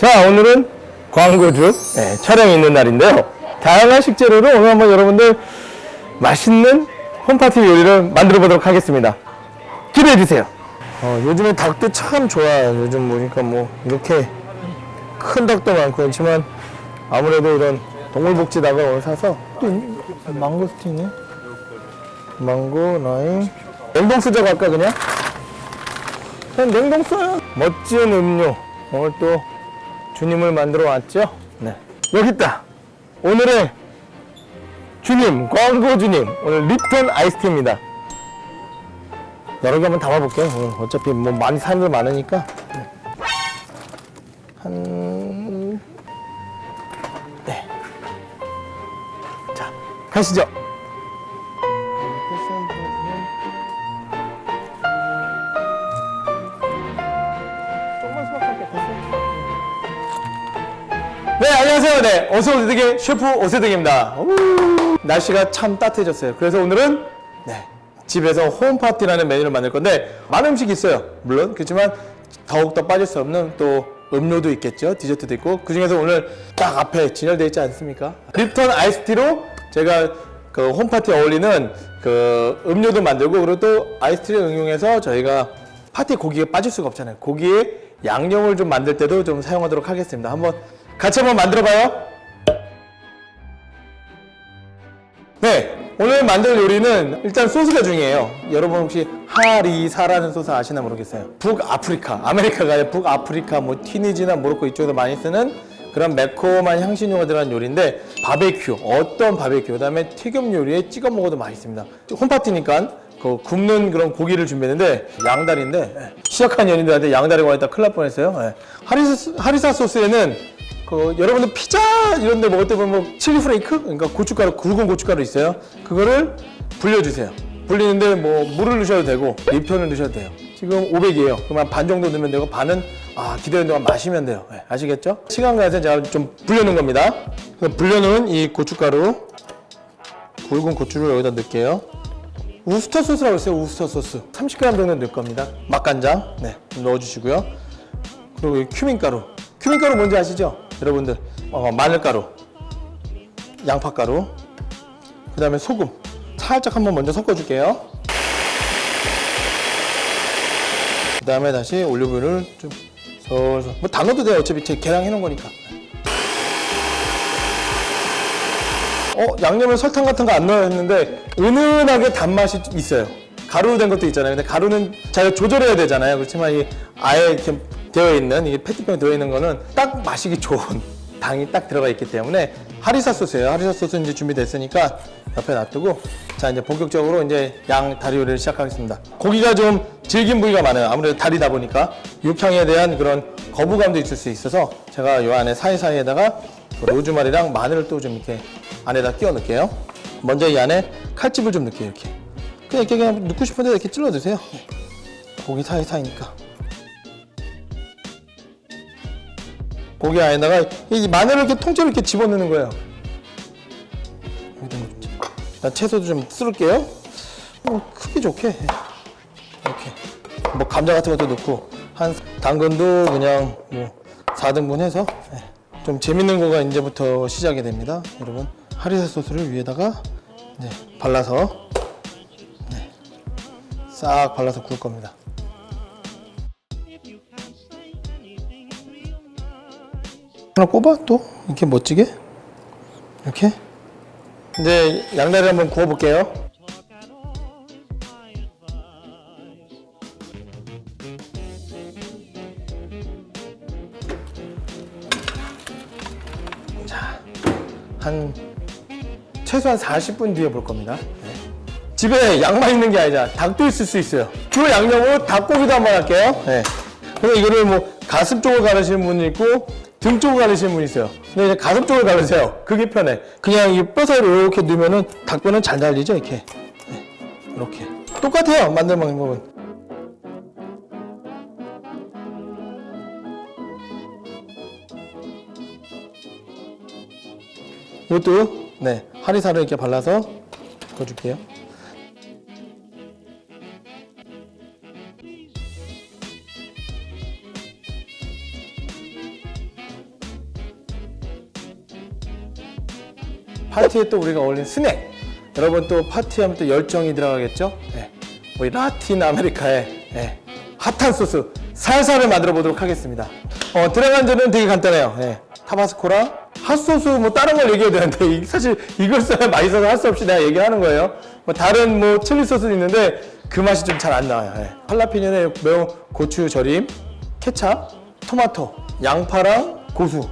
자, 오늘은 광고주 네, 촬영이 있는 날인데요. 다양한 식재료로 오늘 한번 여러분들 맛있는 홈파티 요리를 만들어 보도록 하겠습니다. 기대해 주세요. 어, 요즘에 닭도 참 좋아요. 요즘 보니까 뭐 이렇게 큰 닭도 많고 그렇지만 아무래도 이런 동물복지 닭을 오늘 사서 또 망고스틴이 망고 라임 냉동 수저 갈까 그냥? 그냥 냉동 써요. 멋진 음료 오늘 또 주님을 만들어 왔죠? 네. 여기 있다. 오늘의 주님, 광고 주님. 오늘 립턴 아이스티입니다. 여러 개 한번 담아볼게요. 오늘 어차피 뭐 많이 사람들 많으니까. 네. 한, 네. 자, 가시죠. 네, 어서 오세득의 셰프 오세득입니다. 우, 날씨가 참 따뜻해졌어요. 그래서 오늘은 네, 집에서 홈파티라는 메뉴를 만들 건데 많은 음식이 있어요. 물론 그렇지만 더욱더 빠질 수 없는 또 음료도 있겠죠. 디저트도 있고 그 중에서 오늘 딱 앞에 진열되어 있지 않습니까? 립턴 아이스티로 제가 그 홈파티에 어울리는 그 음료도 만들고 그리고 또 아이스티를 응용해서 저희가 파티 고기가 빠질 수가 없잖아요. 고기에 양념을 좀 만들 때도 좀 사용하도록 하겠습니다. 한번 같이 한번 만들어 봐요. 네. 오늘 만들 요리는 일단 소스가 중요해요. 여러분 혹시 하리사라는 소스 아시나 모르겠어요. 북아프리카, 아메리카가 아니라 북아프리카, 뭐 튀니지나 모로코 이쪽에서 많이 쓰는 그런 매콤한 향신료가 들어간 요리인데 바베큐, 어떤 바베큐, 그다음에 튀김 요리에 찍어 먹어도 맛있습니다. 홈파티니까 그 굽는 그런 고기를 준비했는데 양다리인데 예, 시작한 연인들한테 양다리가 왔다 큰일 날 뻔했어요. 예. 하리사, 하리사 소스에는 그 여러분들 피자 이런 데 먹을 때 보면 뭐 칠리 프레이크? 그러니까 고춧가루 굵은 고춧가루 있어요. 그거를 불려주세요. 불리는데 뭐 물을 넣으셔도 되고 립턴을 넣으셔도 돼요. 지금 500이에요. 그러면 반 정도 넣으면 되고 반은 아 기다리는 동안 마시면 돼요. 네, 아시겠죠? 시간 가서 제가 좀 불려놓은 겁니다. 불려놓은 이 고춧가루 굵은 고추를 여기다 넣을게요. 우스터 소스라고 했어요 우스터 소스. 30g 정도 넣을 겁니다. 맛간장. 네 넣어주시고요. 그리고 이 큐민 가루. 큐민 가루 뭔지 아시죠? 여러분들. 어, 마늘가루, 양파가루, 그 다음에 소금. 살짝 한번 먼저 섞어줄게요. 그 다음에 다시 올리브유를 좀 솔솔. 뭐다 넣어도 돼요. 어차피 제 계량 해놓은 거니까. 어, 양념에 설탕 같은 거 안 넣어야 했는데 은은하게 단맛이 있어요. 가루로 된 것도 있잖아요. 근데 가루는 잘 조절해야 되잖아요. 그렇지만 이 아예 이렇게 되어 있는 이 페트병에 들어 있는 거는 딱 마시기 좋은 당이 딱 들어가 있기 때문에 하리사 소스예요. 하리사 소스 이제 준비됐으니까 옆에 놔두고 자 이제 본격적으로 이제 양 다리 요리를 시작하겠습니다. 고기가 좀 질긴 부위가 많아요. 아무래도 다리다 보니까 육향에 대한 그런 거부감도 있을 수 있어서 제가 요 안에 사이사이에다가 그 로즈마리랑 마늘을 또 좀 이렇게 안에다 끼워 넣을게요. 먼저 이 안에 칼집을 좀 넣을게요. 이렇게 그냥 이렇게 그냥 넣고 싶은데 이렇게 찔러 주세요. 고기 사이사이니까. 고기 안에다가 이 마늘을 이렇게 통째로 이렇게 집어넣는 거예요. 일단 채소도 좀 썰을게요. 어, 크기 좋게 이렇게 뭐 감자 같은 것도 넣고 한 당근도 그냥 뭐 4등분 해서 네. 좀 재밌는 거가 이제부터 시작이 됩니다, 여러분. 하리사 소스를 위에다가 네, 발라서 네, 싹 발라서 구울 겁니다. 하나 꼽아 또 이렇게 멋지게 이렇게 이제 양다리 한번 구워 볼게요. 자, 한 최소한 40분 뒤에 볼 겁니다. 네. 집에 양만 있는 게 아니라 닭도 있을 수 있어요. 주 양념으로 닭고기도 한번 할게요. 네. 그래서 이거를 뭐 가슴 쪽을 가르시는 분이 있고 등 쪽을 가르시는 분이 있어요. 근데 이제 가슴 쪽을 가르세요. 그게 편해. 그냥 이 뼈 사이로 이렇게 넣으면은 닭뼈는 잘 달리죠, 이렇게. 네. 이렇게. 똑같아요, 만드는 방법은. 이것도 네 하리사를 이렇게 발라서 넣어줄게요. 파티에 또 우리가 어울리는 스낵. 여러분 또 파티하면 또 열정이 들어가겠죠? 네. 우리 라틴 아메리카의 네. 핫한 소스 살살을 만들어 보도록 하겠습니다. 어, 들어간 재료는 되게 간단해요. 네. 타바스코랑 핫소스 뭐 다른 걸 얘기해야 되는데 이- 사실 이걸 써야 맛있어서 할 수 없이 내가 얘기하는 거예요. 뭐 다른 뭐 칠리 소스도 있는데 그 맛이 좀 잘 안 나와요. 네. 할라피뇨에 매운 고추 절임, 케찹, 토마토, 양파랑 고수.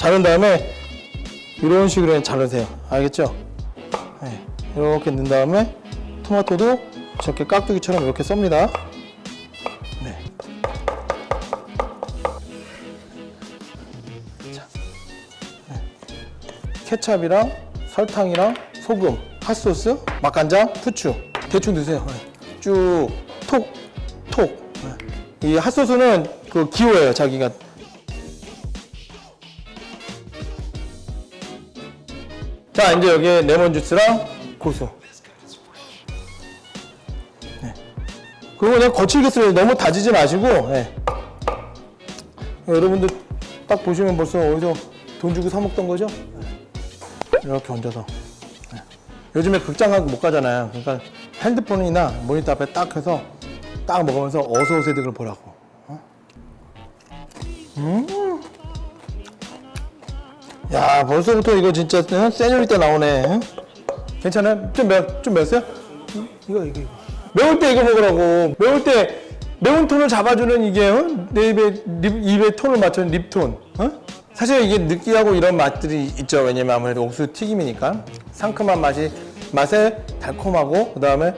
자른 다음에 이런 식으로 자르세요. 알겠죠? 네. 이렇게 넣은 다음에 토마토도 저렇게 깍두기처럼 이렇게 썹니다. 네. 자. 네. 케찹이랑 설탕이랑 소금, 핫소스, 맛간장, 후추 대충 넣으세요. 네. 쭉 톡, 톡. 네. 이 핫소스는 그 기호예요, 자기가. 자 이제 여기에 레몬 주스랑 고수 네. 그리고 그냥 거칠게 쓰요 너무 다지지 마시고 네. 여러분들 딱 보시면 벌써 어디서 돈 주고 사 먹던 거죠 네. 이렇게 얹어서 네. 요즘에 극장 못 가잖아요 그러니까 핸드폰이나 모니터 앞에 딱 해서 딱 먹으면서 어서 오세요 등을 보라고 어? 야 벌써부터 이거 진짜 어? 세뇨리 때 나오네 응? 괜찮아요? 좀 매, 좀 매웠어요? 응? 이거 이거 이거 매울 때 이거 먹으라고 매울 때 매운 톤을 잡아주는 이게 어? 내 입에 립, 입에 톤을 맞추는 립톤 어? 사실 이게 느끼하고 이런 맛들이 있죠 왜냐면 아무래도 옥수수 튀김이니까 상큼한 맛이 맛에 달콤하고 그 다음에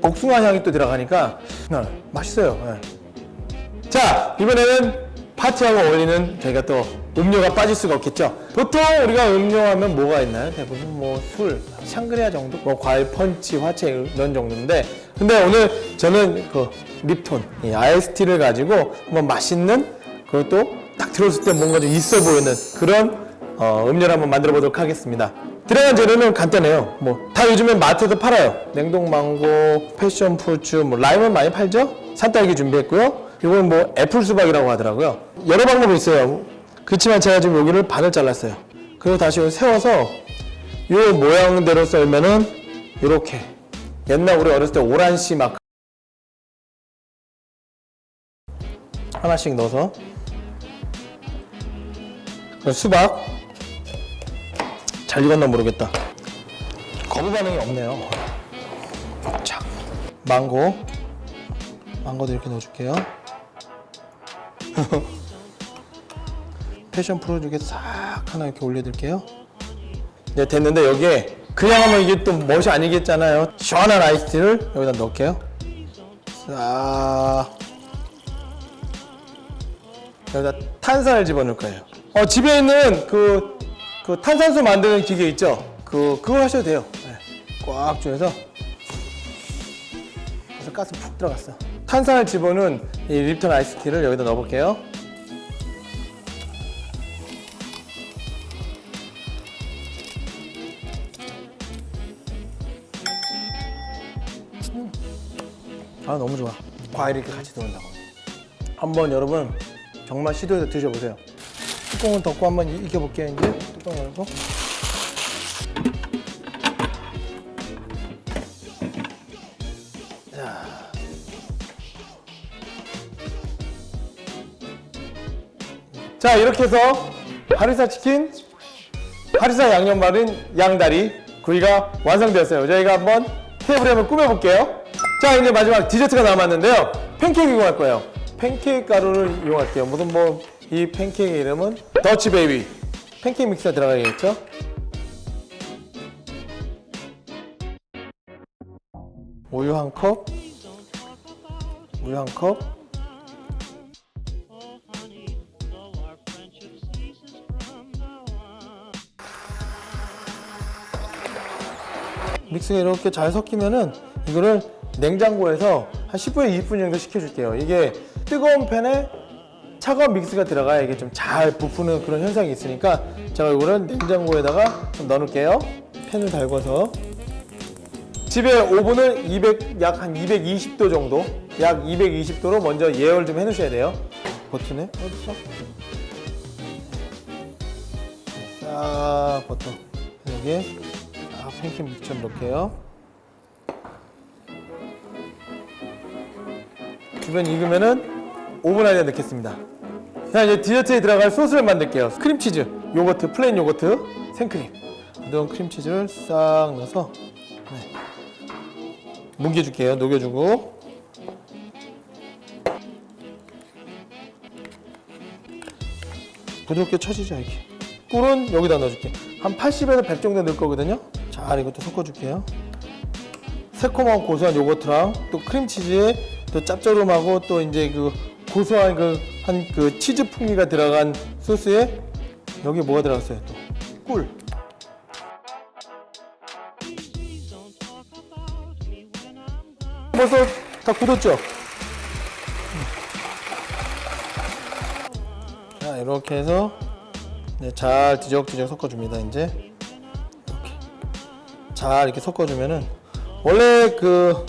복숭아 향이 또 들어가니까 네, 맛있어요 네. 자 이번에는 파티하고 어울리는 저희가 또 음료가 빠질 수가 없겠죠 보통 우리가 음료하면 뭐가 있나요 대부분 뭐 술 샹그리아 정도 뭐 과일 펀치 화채 이런 정도인데 근데 오늘 저는 그 립톤 이 아이스티를 가지고 한번 맛있는 그것도 딱 들었을 때 뭔가 좀 있어 보이는 그런 어, 음료를 한번 만들어 보도록 하겠습니다. 들어간 재료는 간단해요. 뭐 다 요즘에 마트에서 팔아요. 냉동 망고, 패션 프루츠, 뭐 라임은 많이 팔죠. 산딸기 준비했고요. 이건 뭐 애플 수박이라고 하더라고요. 여러 방법이 있어요. 그렇지만 제가 지금 여기를 반을 잘랐어요. 그리고 다시 세워서 이 모양대로 썰면은 이렇게 옛날 우리 어렸을 때 오란씨 막 하나씩 넣어서 수박 잘 익었나 모르겠다. 거부 반응이 없네요. 자, 망고. 망고도 이렇게 넣어줄게요. 패션 프로 중에 싹 하나 이렇게 올려드릴게요. 네, 됐는데 여기에 그냥 하면 이게 또 멋이 아니겠잖아요. 시원한 아이스티를 여기다 넣을게요. 싹. 여기다 탄산을 집어넣을 거예요. 어, 집에 있는 그, 그 탄산수 만드는 기계 있죠? 그, 그거 하셔도 돼요. 네. 꽉 조여서. 그래서 가스 푹 들어갔어. 탄산을 집어넣은 이 립턴 아이스티를 여기다 넣어볼게요. 아, 너무 좋아. 과일이 이렇게 같이 들어온다고. 한번 여러분 정말 시도해서 드셔보세요. 뚜껑을 덮고 한번 이- 익혀볼게요. 이제 뚜껑 열고. 자. 자 이렇게 해서 하리사 치킨, 하리사 양념 바른 양다리 구이가 완성되었어요. 저희가 한번 테이블에 한번 꾸며볼게요. 자 이제 마지막 디저트가 남았는데요. 팬케이크 이용할 거예요. 팬케이크 가루를 이용할게요. 무슨 뭐 이 팬케이크 이름은 더치 베이비. 팬케이크 믹스가 들어가겠죠? 우유 한 컵, 우유 한 컵, 믹스가 이렇게 잘 섞이면은 이거를 냉장고에서 한 10분에 20분 정도 식혀줄게요. 이게 뜨거운 팬에 차가운 믹스가 들어가야 이게 좀 잘 부푸는 그런 현상이 있으니까 제가 이거는 냉장고에다가 좀 넣어놓을게요. 팬을 달궈서 집에 오븐을 200, 약 한 220도 정도, 약 220도로 먼저 예열 좀 해놓으셔야 돼요. 버튼에 어디서? 싹 버튼 여기 딱 팽팽 미쳐 놓을게요. 주변 익으면은 오븐 안에 넣겠습니다. 자 이제 디저트에 들어갈 소스를 만들게요. 크림치즈, 요거트, 플레인 요거트, 생크림. 이런 크림치즈를 싹 넣어서 네. 뭉개줄게요. 녹여주고. 부드럽게 쳐지죠 이렇게. 꿀은 여기다 넣어줄게. 한 80에서 100 정도 넣을 거거든요. 잘 이것도 섞어줄게요. 새콤하고 고소한 요거트랑 또 크림치즈에 또 짭조름하고 또 이제 그 고소한 그 한 그 치즈 풍미가 들어간 소스에 여기 뭐가 들어갔어요 또 꿀. 벌써 다 굳었죠? 자 이렇게 해서 네, 잘 뒤적뒤적 섞어줍니다 이제 이렇게 잘 이렇게 섞어주면은 원래 그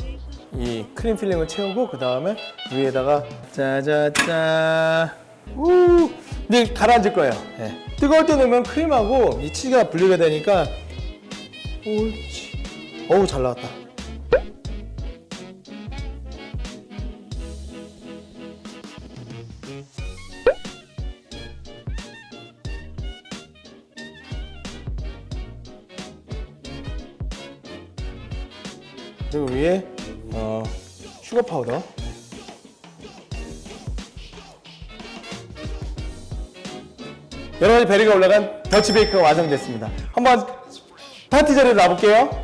이 크림 필링을 채우고 그 다음에 위에다가 짜자짜 우 이제 가라앉을 거예요. 예. 뜨거울 때 넣으면 크림하고 이 치즈가 분리가 되니까 옳지. 어우 잘 나왔다. 그리고 위에 어, 슈거 파우더. 여러 가지 베리가 올라간 더치 베이크가 완성됐습니다. 한번 파티 자리로 놔볼게요.